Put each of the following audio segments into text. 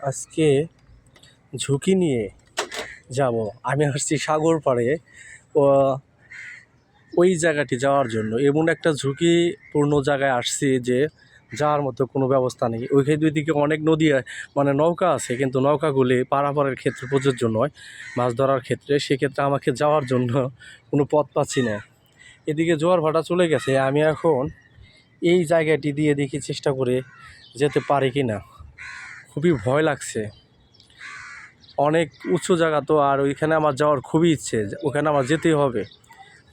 আজকে ঝুঁকি নিয়ে যাব। আমি আসছি সাগর পাড়ে। ওই জায়গাটি যাওয়ার জন্য। এমন একটা ঝুঁকিপূর্ণ জায়গায় আসছি যে যাওয়ার মতো কোনো ব্যবস্থা নেই। ওইখানে দুই দিকে অনেক নদী মানে নৌকা আছে, কিন্তু নৌকাগুলি পারাপারের ক্ষেত্রে প্রযোজ্য নয়, মাছ ধরার ক্ষেত্রে। সেক্ষেত্রে আমাকে যাওয়ার জন্য কোনো পথ পাচ্ছি না। এদিকে জোয়ার ভাটা চলে গেছে। আমি এখন এই জায়গাটি দিয়ে দেখি চেষ্টা করে যেতে পারি কি না খুবই ভয় লাগছে। অনেক উঁচু জায়গা তো, আর ওইখানে আমার যাওয়ার খুবই ইচ্ছে ওখানে আমার যেতেই হবে।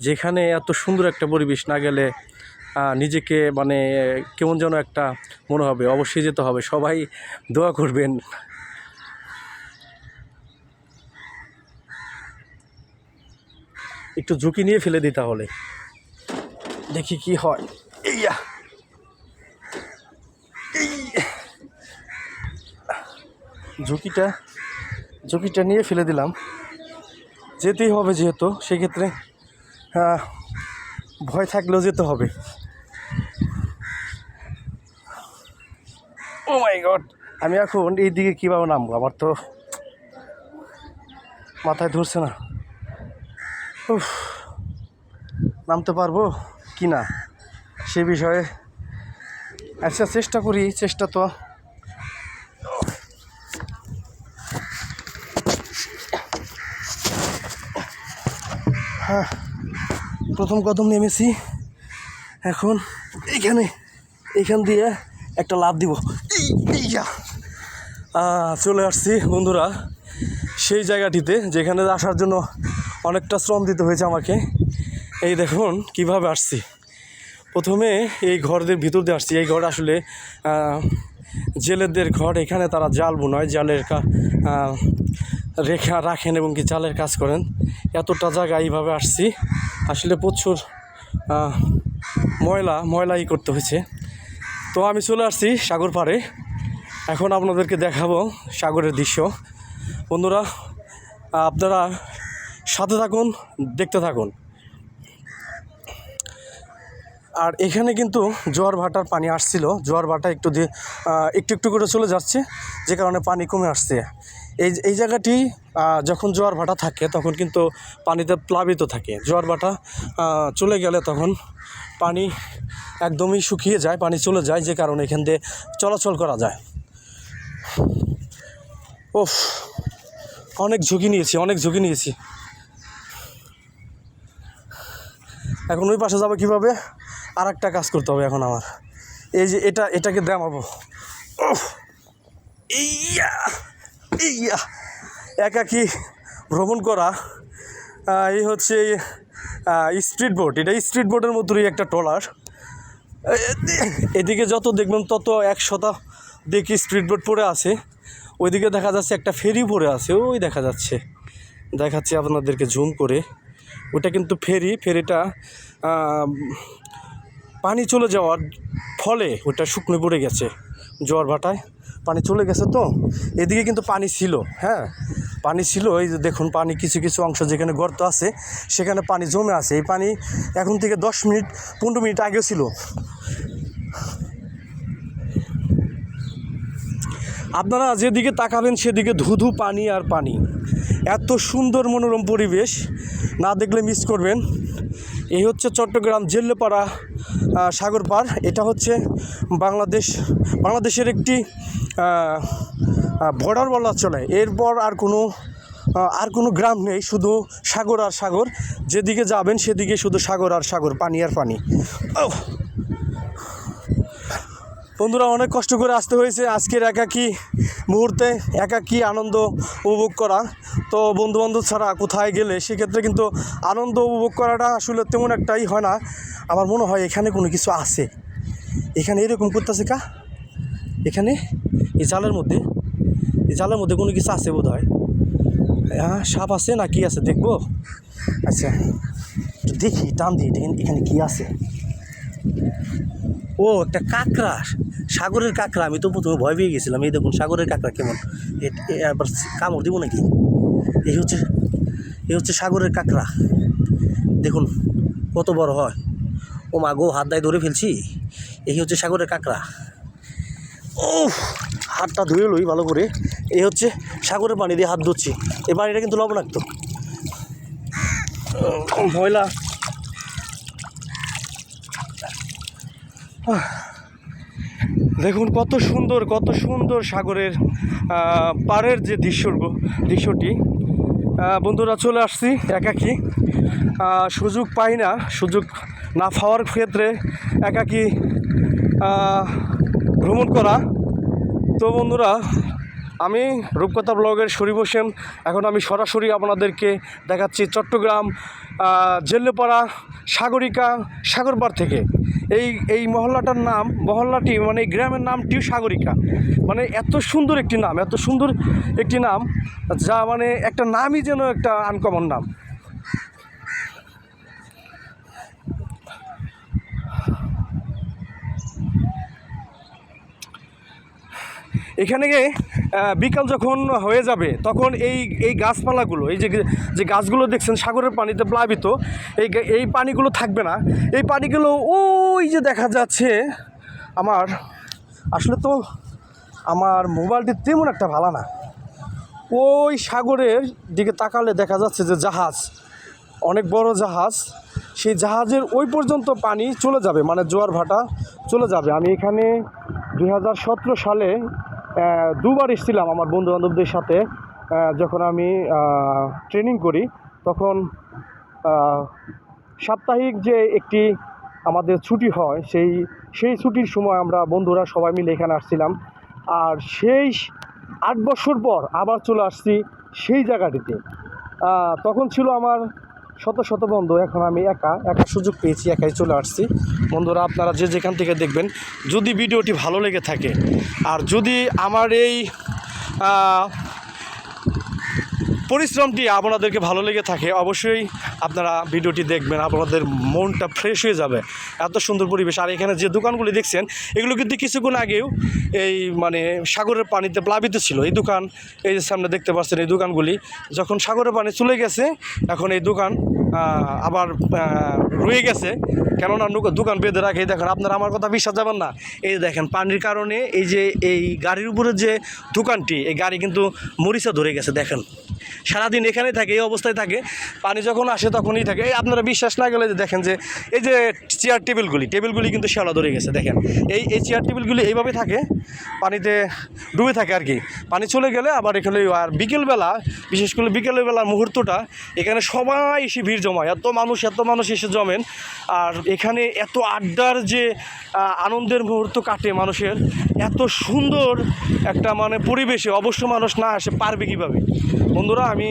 যেখানে এত সুন্দর একটা পরিবেশ না গেলে নিজেকে মানে কেমন যেন একটা মনে হবে, অবশ্যই যেতে হবে। সবাই দোয়া করবেন। একটু ঝুঁকি নিয়ে ফেলে দিই তাহলে। দেখি কি হয়। এইয়া! ঝুঁকিটা ঝুঁকিটা নিয়ে ফেলে দিলাম। যেতেই হবে যেহেতু সেক্ষেত্রে ভয় থাকলেও যেতে হবে। ও মাই গড আমি এখন এই দিকে কীভাবে নামবো? আমার তো মাথায় ধরছে না। উফ, নামতে পারব কি না? সে বিষয়ে আচ্ছা চেষ্টা করি চেষ্টা তো প্রথম কদম নেমেছি। এখন এইখানে, এইখান দিয়ে একটা লাভ দিব। চলে আসছি বন্ধুরা সেই জায়গাটিতে যেখানে আসার জন্য অনেকটা শ্রম দিতে হয়েছে আমাকে। এই দেখুন কীভাবে আসছি। প্রথমে এই ঘরদের ভিতর দিয়ে আসছি। এই ঘর আসলে জেলেদের ঘর। এখানে তারা জাল বোনায়। জালের রেখা রাখেন এবং কি চালের কাজ করেন। এতটা জায়গা এইভাবে আসছি। আসলে প্রচুর ময়লা, ময়লাই করতে হয়েছে। তো আমি চলে আসছি সাগর পাড়ে। এখন আপনাদেরকে দেখাবো সাগরের দৃশ্য। বন্ধুরা, আপনারা সাথে থাকুন, দেখতে থাকুন। আর এখানে কিন্তু জোয়ার ভাটার পানি আসছিল। জোয়ার ভাটা একটু দিয়ে একটু একটু করে চলে যাচ্ছে, যে কারণে পানি কমে আসছে। এই এই জায়গাটি যখন জোয়ার ভাটা থাকে, তখন কিন্তু পানিতে প্লাবিত থাকে। জোয়ার ভাটা চলে গেলে তখন পানি একদমই শুকিয়ে যায়, পানি চলে যায়, যে কারণে এখান দিয়ে চলাচল করা যায়। ওফ অনেক ঝুঁকি নিয়েছি, অনেক ঝুঁকি নিয়েছি। এখন ওই পাশে যাব কীভাবে? আর একটা কাজ করতে হবে এখন আমার। এই যে এটা, এটাকে দামাবো। ইয়া ইয়া। একাকি ভ্রমণ করা এই হচ্ছে স্ট্রিট বোট এটা স্ট্রিট বোটের মতোই একটা ট্রলার। এদিকে যত দেখবেন তত একশত দেখি স্ট্রিট বোট পড়ে আছে। ওইদিকে দেখা যাচ্ছে একটা ফেরি পড়ে আছে, ওই দেখা যাচ্ছে। দেখাচ্ছি আপনাদেরকে জুম করে। ওটা কিন্তু ফেরি, ফেরিটা পানি চলে যাওয়ার ফলে ওটা শুকনো পড়ে গেছে জোয়ার ভাটায়। পানি চলে গেছে তো? এদিকে কিন্তু পানি ছিল হ্যাঁ? পানি ছিল, এই যে দেখুন পানি কিছু কিছু অংশ যেখানে গর্ত আছে, সেখানে পানি জমে আছে। এই পানি এখন থেকে দশ মিনিট, পনেরো মিনিট আগেও ছিল। আপনারা যেদিকে তাকাবেন সেদিকে ধুধু পানি আর পানি। এত সুন্দর মনোরম পরিবেশ, না দেখলে মিস করবেন। এই হচ্ছে চট্টগ্রাম জেল্লেপাড়া সাগর পার। এটা হচ্ছে বাংলাদেশ, বাংলাদেশের একটি বর্ডার বলা চলে। এরপর আর কোনো আর কোনো গ্রাম নেই, শুধু সাগর আর সাগর। যেদিকে যাবেন সেদিকে শুধু সাগর আর সাগর, পানি আর পানি। বন্ধুরা, অনেক কষ্ট করে আসতে হয়েছে আজকের একাকী মুহূর্তে, একাকী আনন্দ উপভোগ করা। তো বন্ধুবান্ধব ছাড়া কোথায় গেলে, সেক্ষেত্রে কিন্তু আনন্দ উপভোগ করাটা আসলে তেমন একটাই হয় না। আমার মনে হয় এখানে কোনো কিছু আছে। এখানে এরকম করতেছে কা? এখানে? এই জালের মধ্যে? এই জালের মধ্যে কোনো কিছু আছে বোধ হয় হ্যাঁ সাপ আছে না কি আছে দেখব? আচ্ছা দেখি, টান দিই এখানে কি আছে। ও, একটা কাঁকড়া, সাগরের কাঁকড়া, আমি তো প্রথমে ভয় পেয়ে গেছিলাম, এই দেখুন সাগরের কাঁকড়া কেমন। আবার কামড় দিব নাকি? এই হচ্ছে এই হচ্ছে সাগরের কাঁকড়া। দেখুন কত বড় হয়। ও মা গো, হাত দায় ধরে ফেলছি। এই হচ্ছে সাগরের কাঁকড়া। ও হাতটা ধুয়ে লই ভালো করে। এই হচ্ছে সাগরের পানি দিয়ে হাত ধুচ্ছি। এই পানিটা কিন্তু লবণাক্ত। ময়লা দেখুন, কত সুন্দর কত সুন্দর সাগরের পাড়ের যে দৃশ্য দৃশ্যটি। বন্ধুরা, চলে আসছি একাকি। সুযোগ পাই না, সুযোগ না পাওয়ার ক্ষেত্রে একাকি ভ্রমণ করা। তো বন্ধুরা আমি রূপকথা ব্লগের শরীফ হোসেন। এখন আমি সরাসরি আপনাদেরকে দেখাচ্ছি চট্টগ্রাম জেলেপাড়া, সাগরিকা সাগরপার থেকে। এই এই মহল্লাটার নাম, মহল্লাটি মানে গ্রামের নামটিও সাগরিকা। মানে এত সুন্দর একটি নাম, এত সুন্দর একটি নাম, যা মানে একটা নামই যেন একটা আনকমন নাম। এখানে বিকাল যখন হয়ে যাবে, তখন এই এই গাছপালাগুলো, এই যে যে গাছগুলো দেখছেন, সাগরের পানিতে প্লাবিত, এই এই পানিগুলো থাকবে না। এই পানিগুলো ওই যে দেখা যাচ্ছে, আমার, আসলে তো আমার মোবাইলটি তেমন একটা ভালো না। ওই সাগরের দিকে তাকালে দেখা যাচ্ছে যে জাহাজ, অনেক বড় জাহাজ, সেই জাহাজের ওই পর্যন্ত পানি চলে যাবে মানে জোয়ার ভাটা চলে যাবে। আমি এখানে দু হাজার সতেরো সালে দুবার এসেছিলাম আমার বন্ধু বান্ধবদের সাথে যখন আমি ট্রেনিং করি, তখন সাপ্তাহিক যে একটি আমাদের ছুটি হয়, সেই সেই ছুটির সময় আমরা বন্ধুরা সবাই মিলে এখানে আসছিলাম। আর সেই আট বছর পর আবার চলে আসছি সেই জায়গাটিতে। তখন ছিল আমার শত শত বন্ধু, এখন আমি একা একা সুযোগ পেয়েছি, একাই চলে আসছি। বন্ধুরা, আপনারা যে যেখান থেকে দেখবেন, যদি ভিডিওটি ভালো লেগে থাকে, আর যদি আমার এই পরিশ্রমটি আপনাদেরকে ভালো লেগে থাকে, অবশ্যই আপনারা ভিডিওটি দেখবেন, আপনাদের মনটা ফ্রেশ হয়ে যাবে। এত সুন্দর পরিবেশ। আর এখানে যে দোকানগুলি দেখছেন, এগুলো কিন্তু কিছুক্ষণ আগেও এই মানে সাগরের পানিতে প্লাবিত ছিল। এই দোকান, এই যে সামনে দেখতে পাচ্ছেন এই দোকানগুলি, যখন সাগরের পানি চলে গেছে, এখন এই দোকান আবার রয়ে গেছে। কেননা দোকান বেঁধে রাখে। দেখেন, আপনারা আমার কথা বিশ্বাস যাবেন না। এই দেখেন, পানির কারণে এই যে এই গাড়ির উপরে যে দোকানটি, এই গাড়ি কিন্তু মরিচা ধরে গেছে, দেখেন। সারাদিন এখানেই থাকে, এই অবস্থায় থাকে, পানি যখন আসে তখনই থাকে। এই আপনারা বিশ্বাস না গেলে যে দেখেন যে, এই যে চেয়ার টেবিলগুলি টেবিলগুলি কিন্তু শ্যাওলা ধরে গেছে, দেখেন। এই এই চেয়ার টেবিলগুলি এইভাবে থাকে, পানিতে ডুবে থাকে আর কি। পানি চলে গেলে আবার এখানে আর বিকেলবেলা, বিশেষ করে বিকেলবেলার মুহূর্তটা, এখানে সবাই এসে ভিড় জমায়। এত মানুষ এত মানুষ এসে জমেন, আর এখানে এত আড্ডার যে আনন্দের মুহূর্ত কাটে মানুষের, এত সুন্দর একটা মানে পরিবেশে অবশ্য মানুষ না আসে, পারবে কীভাবে? বন্ধুরা, আমি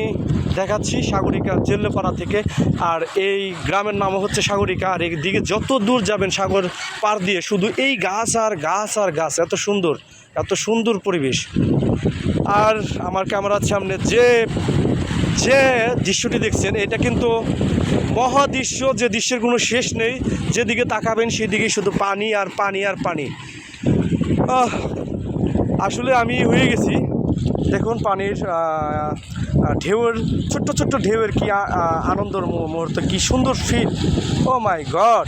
দেখাচ্ছি সাগরিকা জেল্লেপাড়া থেকে, আর এই গ্রামের নাম হচ্ছে সাগরিকা, আর দিকে যত দূর যাবেন সাগর পার দিয়ে, শুধু এই গাছ আর গাছ আর গাছ, এত সুন্দর এত সুন্দর পরিবেশ। আর আমার ক্যামেরার সামনে যে যে দৃশ্যটি দেখছেন, এটা কিন্তু মহাদৃশ্য, যে দৃশ্যের কোনো শেষ নেই, যেদিকে তাকাবেন সেদিকে শুধু পানি আর পানি আর পানি। আসলে আমি হয়ে গেছি। দেখুন পানির ঢেউয়ের, ছোট্ট ছোট্ট ঢেউয়ের কি আনন্দর মুহূর্ত, কি সুন্দর ফিল ও মাই গড